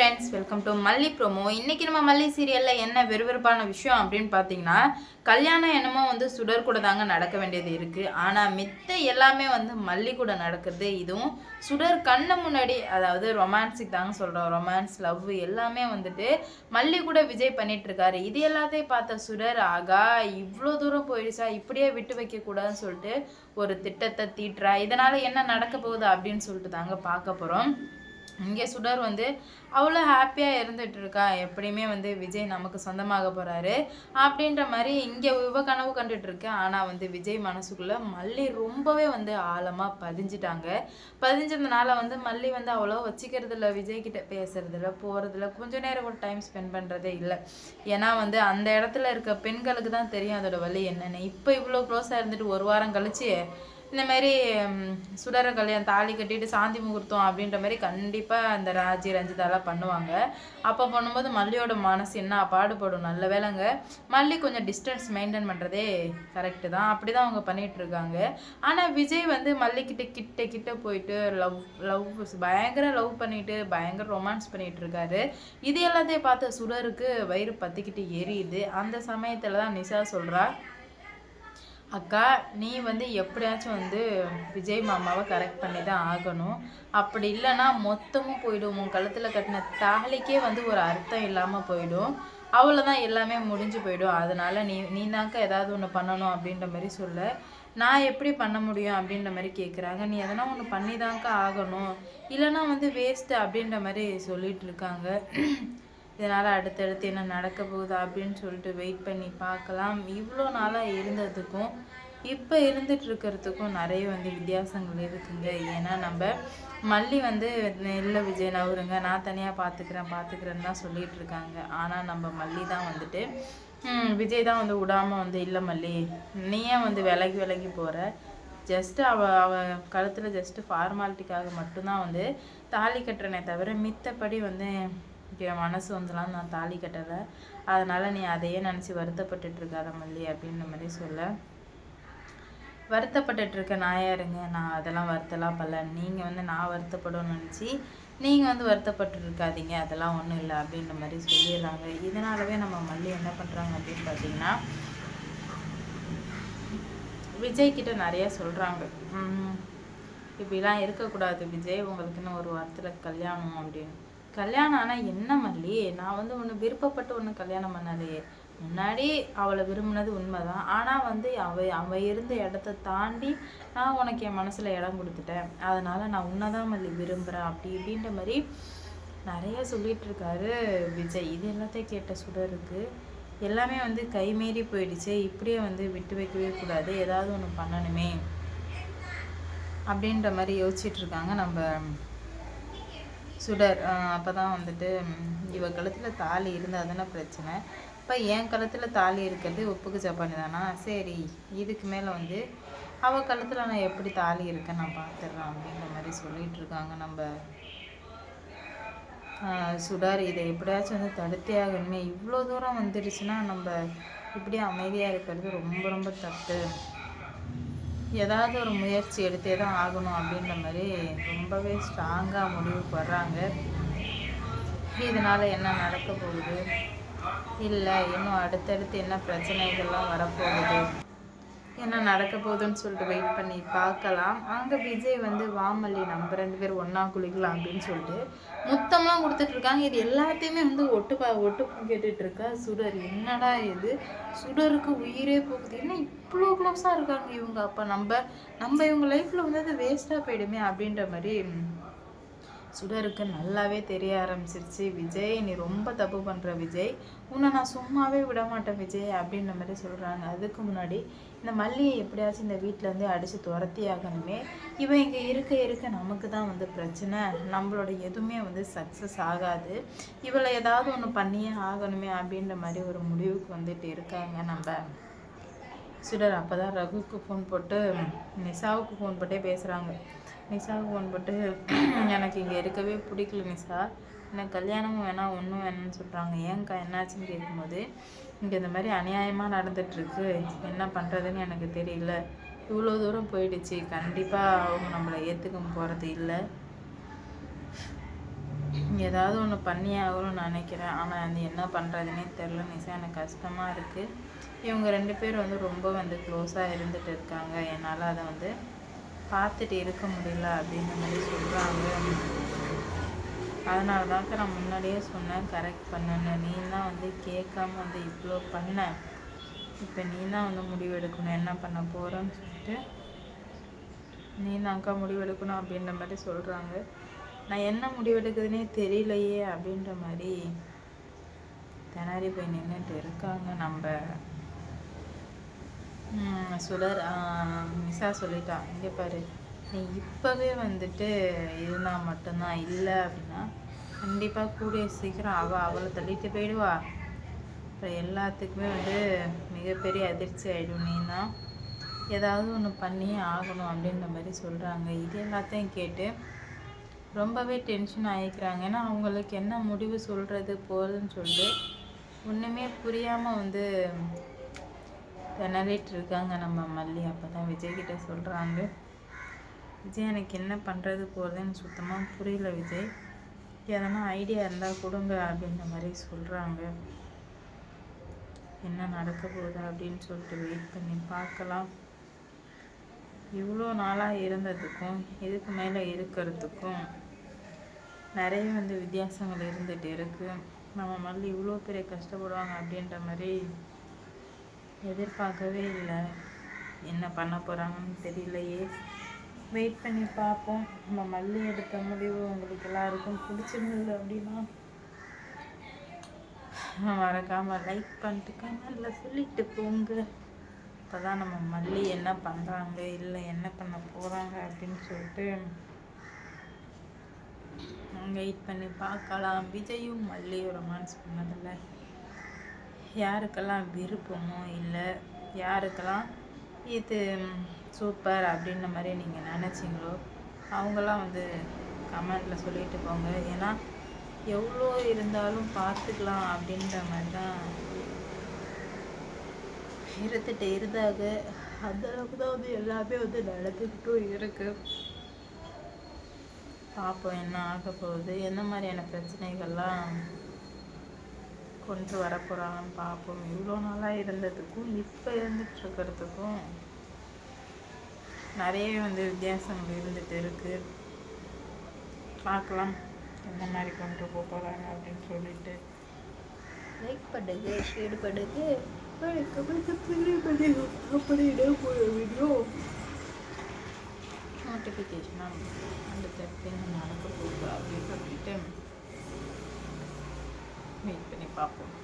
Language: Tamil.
Friends welcome to Malli promo இன்னைக்கு நம்ம மல்லி சீரியலில் என்ன விறுவிறுப்பான விஷயம் அப்படின்னு பார்த்தீங்கன்னா கல்யாணம் என்னமோ வந்து சுடர் கூட தாங்க நடக்க வேண்டியது இருக்குது ஆனால் மித்த எல்லாமே வந்து மல்லி கூட நடக்குது இதுவும் சுடர் கண்ணு முன்னாடி அதாவது ரொமான்ஸுக்கு தாங்க சொல்கிறோம் ரொமான்ஸ் லவ் எல்லாமே வந்துட்டு மல்லி கூட விஜய் பண்ணிகிட்ருக்காரு இது எல்லாத்தையும் பார்த்த சுடர் ஆகா இவ்வளோ தூரம் போயிடுச்சா? இப்படியே விட்டு வைக்கக்கூடாதுன்னு சொல்லிட்டு ஒரு திட்டத்தை தீட்டுறா. இதனால் என்ன நடக்க போகுது? அப்படின்னு சொல்லிட்டு தாங்க பார்க்க போகிறோம் இங்கே சுடர் வந்து அவ்வளோ ஹாப்பியாக இருந்துட்டு இருக்கா எப்படியுமே வந்து விஜய் நமக்கு சொந்தமாக போகிறாரு அப்படின்ற மாதிரி இங்கே இவ கனவு கண்டுட்டு ஆனால் வந்து விஜய் மனசுக்குள்ளே மல்லி ரொம்பவே வந்து ஆழமாக பதிஞ்சிட்டாங்க. பதிஞ்சதுனால வந்து மல்லி வந்து அவ்வளோ வச்சுக்கிறது இல்லை விஜய் கிட்ட பேசுறது கொஞ்ச நேரம் கூட டைம் ஸ்பெண்ட் பண்ணுறதே இல்லை. ஏன்னா வந்து அந்த இடத்துல இருக்க பெண்களுக்கு தான் தெரியும் அதோட வழி என்னென்னு. இப்போ இவ்வளோ க்ளோஸாக இருந்துட்டு ஒரு வாரம் கழிச்சு இந்த மாதிரி சுடர கல்யாணம் தாலி கட்டிட்டு சாந்தி முகூர்த்தம் அப்படின்ற மாதிரி கண்டிப்பாக அந்த ராஜி ரஞ்சிதாலாம் பண்ணுவாங்க. அப்போ பண்ணும்போது மல்லியோட மனசு என்ன பாடுபடும்? நல்ல வேலைங்க மல்லி கொஞ்சம் டிஸ்டன்ஸ் மெயின்டைன் பண்ணுறதே கரெக்டு தான். அப்படி தான் அவங்க பண்ணிகிட்டு இருக்காங்க ஆனால் விஜய் வந்து மல்லிக்கிட்ட கிட்ட கிட்ட போயிட்டு லவ் லவ் பயங்கர லவ் பண்ணிட்டு பயங்கர ரொமான்ஸ் பண்ணிகிட்டு இருக்காரு இது எல்லாத்தையும் பார்த்த சுடருக்கு வயிறு பற்றிக்கிட்டு எரியுது. அந்த சமயத்தில் தான் நிஷா சொல்கிறா அக்கா நீ வந்து எப்படியாச்சும் வந்து விஜய் மாமாவை கரெக்ட் பண்ணி தான் ஆகணும். அப்படி இல்லைன்னா மொத்தமும் போயிடும். உன் கழுத்தில் கட்டின தாலிக்கே வந்து ஒரு அர்த்தம் இல்லாமல் போயிடும். அவ்வளோதான் எல்லாமே முடிஞ்சு போயிடும். அதனால நீ நீனாக்கா ஏதாவது ஒன்று பண்ணணும் அப்படின்ற மாதிரி சொல்ல. நான் எப்படி பண்ண முடியும் அப்படின்ற மாதிரி கேட்குறாங்க நீ எதனா ஒன்று பண்ணி தாங்க்கா ஆகணும். இல்லைன்னா வந்து வேஸ்ட்டு அப்படின்ற மாதிரி சொல்லிட்டு இருக்காங்க. இதனால் அடுத்தடுத்து என்ன நடக்க போகுது அப்படின்னு சொல்லிட்டு வெயிட் பண்ணி பார்க்கலாம். இவ்வளோ நாளாக இருந்ததுக்கும் இப்போ இருந்துட்டு இருக்கிறதுக்கும் நிறைய வந்து வித்தியாசங்கள் இருக்குங்க. ஏன்னா நம்ம மல்லி வந்து இல்லை விஜய் நவருங்க நான் தனியாக பார்த்துக்கிறேன் பார்த்துக்கிறேன்னு தான் சொல்லிட்டு இருக்காங்க. ஆனால் நம்ம மல்லி தான் வந்துட்டு விஜய் தான் வந்து விடாமல் வந்து இல்லை மல்லி நீ ஏன் வந்து விலகி விலகி போகிற ஜஸ்ட்டு அவ அவ கழுத்தில் ஜஸ்ட்டு ஃபார்மாலிட்டிக்காக மட்டும்தான் வந்து தாலி கட்டுறனே தவிர மித்தபடி வந்து என் மனசு வந்துலாம் நான் தாலி கட்டலை. அதனால் நீ அதையே நினச்சி வருத்தப்பட்டுட்டு இருக்காத மல்லி அப்படின்ற மாதிரி சொல்ல. வருத்தப்பட்டுட்டு இருக்க நான் யாருங்க? நான் அதெல்லாம் வருத்தலாம் பல்ல நீங்கள் வந்து நான் வருத்தப்படணும்னு நினச்சி நீங்கள் வந்து வருத்தப்பட்டு இருக்காதீங்க அதெல்லாம் ஒன்றும் இல்லை அப்படின்ற மாதிரி சொல்லிடுறாங்க. இதனாலவே நம்ம மல்லி என்ன பண்ணுறாங்க அப்படின்னு பார்த்தீங்கன்னா விஜய் கிட்ட நிறைய சொல்கிறாங்க இப்படிலாம் இருக்கக்கூடாது விஜய். உங்களுக்குன்னு ஒரு வாரத்தில் கல்யாணம் அப்படின்னு. கல்யாணம் ஆனால் என்ன மல்லி? நான் வந்து ஒன்று விருப்பப்பட்டு ஒன்று கல்யாணம் பண்ணலையே முன்னாடி அவளை விரும்பினது உண்மைதான். ஆனால் வந்து அவ அவ இருந்த இடத்த தாண்டி நான் உனக்கு என் மனசில் இடம் கொடுத்துட்டேன். அதனால் நான் உன்னை தான் மல்லி விரும்புகிறேன் அப்படி இப்படின்ற மாதிரி நிறைய சொல்லிட்டு இருக்காரு விஜய். இது எல்லாத்தையும் கேட்ட சுடருக்கு எல்லாமே வந்து கைமீறி போயிடுச்சு. இப்படியே வந்து விட்டு வைக்கவே கூடாது. ஏதாவது ஒன்று பண்ணணுமே. அப்படின்ற மாதிரி யோசிச்சுட்டு இருக்காங்க நம்ம சுடர் அப்போ தான் வந்துட்டு ம், இவ கழுத்தில் தாலி இருந்தால் தானே பிரச்சனை. இப்போ என் கழுத்தில் தாலி இருக்கிறது உப்புக்கு ஜப்பானி தானா? சரி இதுக்கு மேலே வந்து அவள் கழுத்தில் நான் எப்படி தாலி இருக்கேன் நான் பார்த்துட்றேன் அப்படின்ற மாதிரி சொல்லிகிட்டு இருக்காங்க நம்ம சுடார். இதை எப்படியாச்சும் வந்து தடுத்தே ஆகணுமே. இவ்வளோ தூரம் வந்துடுச்சுன்னா நம்ம இப்படியே அமைதியாக இருக்கிறது ரொம்ப ரொம்ப தப்பு. ஏதாவது ஒரு முயற்சி எடுத்தே தான் ஆகணும் அப்படின்ற மாதிரி ரொம்பவே ஸ்ட்ராங்காக முடிவுக்கு வர்றாங்க இதனால் என்ன நடக்க போகுது? இல்லை இன்னும் அடுத்தடுத்து என்ன பிரச்சனைகள்லாம் வரப்போகுது? என்ன நடக்க போகுதுன்னு சொல்லிட்டு வெயிட் பண்ணி பார்க்கலாம். அங்கே விஜய் வந்து வாமல்லி நம்ம ரெண்டு பேரும் ஒன்றா குளிக்கலாம் அப்படின்னு சொல்லிட்டு முத்தம்லாம் கொடுத்துட்டு இருக்காங்க. இது எல்லாத்தையுமே வந்து ஒட்டு பா ஒட்டு கேட்டுட்டு இருக்கா சுடர். என்னடா இது? சுடருக்கு உயிரே போகுது. என்ன இவ்வளோ க்ளோஸாக இருக்காங்க இவங்க அப்போ? நம்ம நம்ம இவங்க லைஃப்பில் வந்து அது வேஸ்ட்டாக போயிடுமே அப்படின்ற மாதிரி சுடருக்கு நல்லாவே தெரிய ஆரம்பிச்சிருச்சு. விஜய் நீ ரொம்ப தப்பு பண்ணுற விஜய். உன்னை நான் சும்மாவே விட மாட்டேன் விஜய் அப்படின்ற மாதிரி சொல்கிறாங்க அதுக்கு முன்னாடி இந்த மல்லியை எப்படியாச்சும் இந்த வீட்டிலேருந்து அடித்து துரத்தி ஆகணுமே. இவன் இங்கே இருக்க இருக்க நமக்கு தான் வந்து பிரச்சனை. நம்மளோட எதுவுமே வந்து சக்ஸஸ் ஆகாது. இவளை ஏதாவது ஒன்று பண்ணியே ஆகணுமே அப்படின்ற மாதிரி ஒரு முடிவுக்கு வந்துட்டு இருக்காங்க நம்ம சுடர் அப்போ தான் ரகுக்கு ஃபோன் போட்டு நிஷாவுக்கு ஃபோன் போட்டே பேசுகிறாங்க நிஷாவுக்கு ஃபோன் போட்டு எனக்கு இங்கே இருக்கவே பிடிக்கல நிஷா. எனக்கு கல்யாணமும் வேணாம் ஒன்றும் வேணாம்னு சொல்கிறாங்க ஏன்க்கா என்னாச்சுன்னு கேட்கும்போது இங்கே இந்த மாதிரி அநியாயமாக நடந்துகிட்ருக்கு என்ன பண்ணுறதுன்னு எனக்கு தெரியல. இவ்வளோ தூரம் போயிடுச்சு. கண்டிப்பாக அவங்க நம்மளை ஏற்றுக்க போகிறது இல்லை. ஏதாவது ஒன்று பண்ணி ஆகணும்னு நினைக்கிறேன். ஆனால் அது என்ன பண்ணுறதுனே தெரில நிசா எனக்கு கஷ்டமாக இருக்குது இவங்க ரெண்டு பேர் வந்து ரொம்ப வந்து க்ளோஸாக இருந்துகிட்டு இருக்காங்க. என்னால் அதை வந்து பார்த்துட்டு இருக்க முடியல அப்படின்ற மாதிரி சொல்கிறாங்க அதனால தான்க்கா நான் முன்னாடியே சொன்னேன். கரெக்ட் பண்ணேன்னு. நீ தான் வந்து கேட்காம வந்து இவ்வளோ பண்ண. இப்போ நீ தான் வந்து முடிவெடுக்கணும். என்ன பண்ண போகிறேன்னு சொல்லிட்டு நீ தான்க்கா முடிவெடுக்கணும் அப்படின்ற மாதிரி சொல்கிறாங்க நான் என்ன முடிவெடுக்குதுன்னே தெரியலையே அப்படின்ற மாதிரி திணறி போய் நின்றுட்டு இருக்காங்க. நம்ம ம், சுடர் மிஸ்ஸா இங்கே பாரு நீ இப்போவே வந்துட்டு இருந்தால் மட்டும்தான் இல்லை அப்படின்னா கண்டிப்பாக கூடிய சீக்கிரம் அவள் அவளை தள்ளிட்டு போயிடுவா. அப்புறம் எல்லாத்துக்குமே வந்து மிகப்பெரிய அதிர்ச்சி ஆகிடும் நீ தான் ஏதாவது ஒன்று பண்ணியே ஆகணும் அப்படின்ற மாதிரி சொல்கிறாங்க இது எல்லாத்தையும் கேட்டு ரொம்பவே டென்ஷன் ஆகிக்கிறாங்க ஏன்னா அவங்களுக்கு என்ன முடிவு சொல்கிறது போகிறதுன்னு சொல்லிட்டு ஒன்றுமே புரியாமல் வந்து திணறிட்டு இருக்காங்க நம்ம மல்லி. அப்போ தான் விஜய்கிட்ட சொல்கிறாங்க விஜய் எனக்கு என்ன பண்ணுறது போகிறதுன்னு சுத்தமாக புரியல விஜய். எதனா ஐடியா இருந்தால் கொடுங்க அப்படின்ற மாதிரி சொல்கிறாங்க என்ன நடக்க போகுது அப்படின்னு சொல்லிட்டு வெயிட் பண்ணி பார்க்கலாம். இவ்வளோ நாளாக இருந்ததுக்கும் இதுக்கு மேலே இருக்கிறதுக்கும் நிறைய வந்து வித்தியாசங்கள் இருந்துகிட்டு இருக்குது நம்ம மல்லி இவ்வளோ பெரிய கஷ்டப்படுவாங்க அப்படின்ற மாதிரி எதிர்பார்க்கவே இல்லை. என்ன பண்ண போகிறாங்கன்னு தெரியலையே. வெயிட் பண்ணி பார்ப்போம். நம்ம மல்லி எடுத்த முடிவு உங்களுக்கு எல்லாருக்கும் பிடிச்சிருந்தது அப்படின்னா மறக்காமல் லைக் பண்ணிட்டு கமெண்டில் சொல்லிட்டு போங்க. அப்போ தான் நம்ம மல்லி என்ன பண்ணுறாங்க இல்லை என்ன பண்ண போகிறாங்க அப்படின்னு சொல்லிட்டு வெயிட் பண்ணி பார்க்கலாம். விஜயும் மல்லியும் ரொமான்ஸ் பண்ணதில்ல. யாருக்கெல்லாம் விருப்பமோ இல்லை யாருக்கெல்லாம் இது சூப்பர் அப்படின்ற மாதிரி நீங்கள் நினச்சிங்களோ அவங்களாம் வந்து கமெண்டில் சொல்லிட்டு போங்க. ஏன்னா எவ்வளோ இருந்தாலும் பார்த்துக்கலாம் அப்படின்ற மாதிரி தான் இருந்துட்டு இருந்தாங்க அந்த அளவுக்கு தான் வந்து எல்லாமே வந்து நடந்துக்கிட்டும் இருக்குது பார்ப்போம் என்ன ஆக போகுது என்ன மாதிரியான பிரச்சனைகள்லாம் கொண்டு வர போகிறாங்கன்னு பார்ப்போம் இவ்வளோ நாளாக இருந்ததுக்கும் இப்போ இருந்துட்டுருக்கிறதுக்கும் நிறைய வந்து வித்தியாசங்கள் இருந்துட்டு இருக்கு. பார்க்கலாம் எந்த மாதிரி கொண்டு போக போகிறாங்க அப்படின்னு சொல்லிட்டு. லைக் பண்ணுங்க ஷேர் பண்ணுங்க. போய் விடும் பண்ணுங்க அப்படின்னா போகிற வீடியோ நோட்டிஃபிகேஷனாக அந்த தப்பின்னு நடக்க போகுது அப்படின்னு சொல்லிட்டு வெயிட் பண்ணி பார்ப்போம்